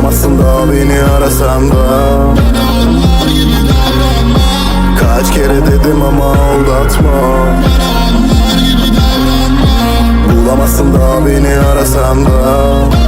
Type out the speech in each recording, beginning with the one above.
Bulamazsın da beni arasan da. Kaç kere dedim ama aldatma. Bulamazsın da beni arasan da.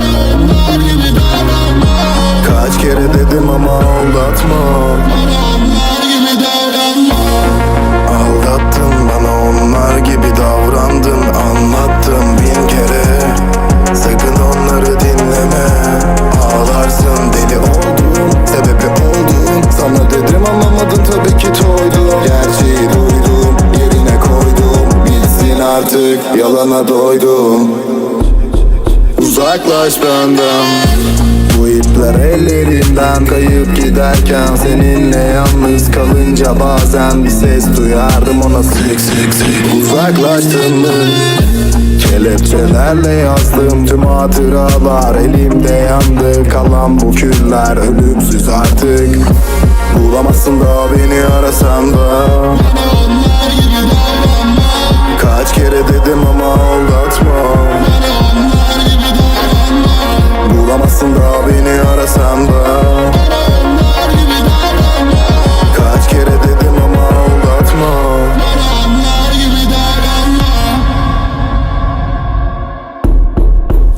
Dedim anlamadın tabii ki toydum Gerçeği duydum Yerine koydum. Bilsin artık Yalana doydum. Uzaklaş benden. Bu ipler ellerimden kayıp giderken Seninle yalnız kalınca bazen bir ses duyardım ona. Sık sık sık Uzaklaştın mı? Kelepçelerle yazdım tüm hatıralar. Elimde yandı kalan bu küller Ölümsüz artık Bulamazsın da beni arasan da. Kaç kere dedim ama aldatma. Bulamazsın da beni arasan da. Kaç kere dedim ama aldatma.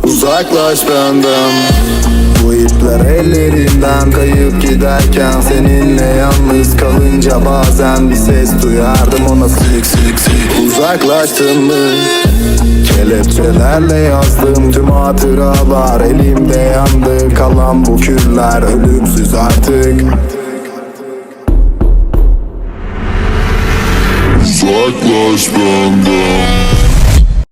Uzaklaş benden Bu ipler ellerimden kayıp giderken Seninle yalnız kalınca bazen bir ses duyardım ona sık sık sık Uzaklaştın mı? Kelepçelerle yazdım tüm hatıralar. Elimde yandı kalan bu küller Ölümsüz artık. Uzaklaş benden